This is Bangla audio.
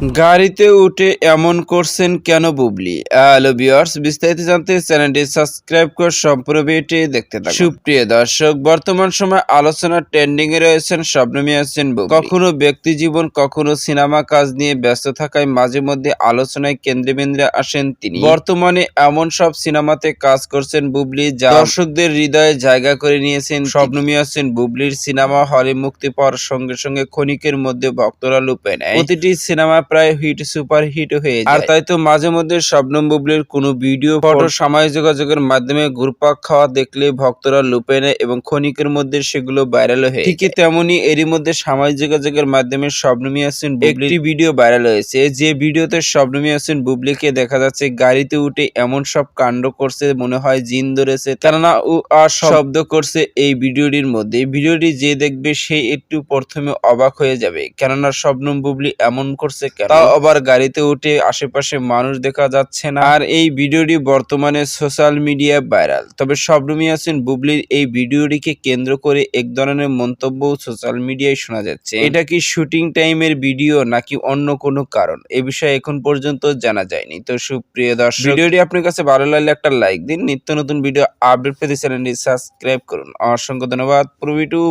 গাড়িতে উঠে এমন করছেন কেন বুবলি? হ্যালো বিস্তারিত জানতে চ্যানেলটি সাবস্ক্রাইব করে সম্পূর্ণ দেখতে থাকুন। সুপ্রিয় দর্শক, বর্তমান সময় আলোচনা ট্রেন্ডিং এ রয়েছেন স্বপ্নমী আছেন বুবলি। কখনো ব্যক্তি জীবন, কখনো সিনেমা কাজ নিয়ে ব্যস্ত থাকায় মাঝে মধ্যে আলোচনায় কেন্দ্রে বিন্দ্রে আসেন তিনি। বর্তমানে এমন সব সিনেমাতে কাজ করছেন বুবলি যা দর্শকদের হৃদয়ে জায়গা করে নিয়েছেন। স্বপ্নমী আছেন বুবলির সিনেমা হলে মুক্তি পাওয়ার সঙ্গে সঙ্গে ক্ষণিকের মধ্যে ভক্তরা লুপে নেয়। প্রতিটি সিনেমা প্রায় হিট সুপার হিট হয়ে যায়। আর তাই তো মাঝে মধ্যে শবনম বুবলির কোনো ভিডিও ফটো সামাজিক যোগাযোগের মাধ্যমে ঘুরপাক খাওয়া দেখলে ভক্তরা লুপে নেয় এবং ক্ষণিকের মধ্যে সেগুলো ভাইরাল হয়ে ঠিকই তেমনি এরই মধ্যে সামাজিক যোগাযোগের মাধ্যমে শবনমী আসেন একটি ভিডিও ভাইরাল হয়েছে। যে ভিডিওতে শবনমী আসেন বুবলিকে দেখা যাচ্ছে গাড়িতে উঠে এমন সব কাণ্ড করছে মনে হয় জিন ধরেছে। কেননা ও আর শব্দ করছে এই ভিডিওটির মধ্যে। ভিডিওটি যে দেখবে সে একটু প্রথমে অবাক হয়ে যাবে। কেননা শবনম বুবলি এমন করছে তাও আবার গাড়িতে উঠে আশেপাশে মানুষ দেখা যাচ্ছে না। আর এই ভিডিওটি বর্তমানে সোশ্যাল মিডিয়া ভাইরাল। তবে শবনম ইয়াসিন বুবলির এই ভিডিওটিকে কেন্দ্র করে এক ধরনের মন্তব্য সোশ্যাল মিডিয়ায় শোনা যাচ্ছে। এটা কি শুটিং টাইমের ভিডিও নাকি অন্য কোনো কারণ? এ বিষয়ে এখন পর্যন্ত জানা যায়নি। তো সুপ্রিয় দর্শক ভিডিওটি আপনার কাছে ভালো লাগলে একটা লাইক দিন। নিত্য নতুন ভিডিও আপডেট পেতে চ্যানেলটি সাবস্ক্রাইব করুন। অসংখ্য ধন্যবাদ। পুরো ভিডিও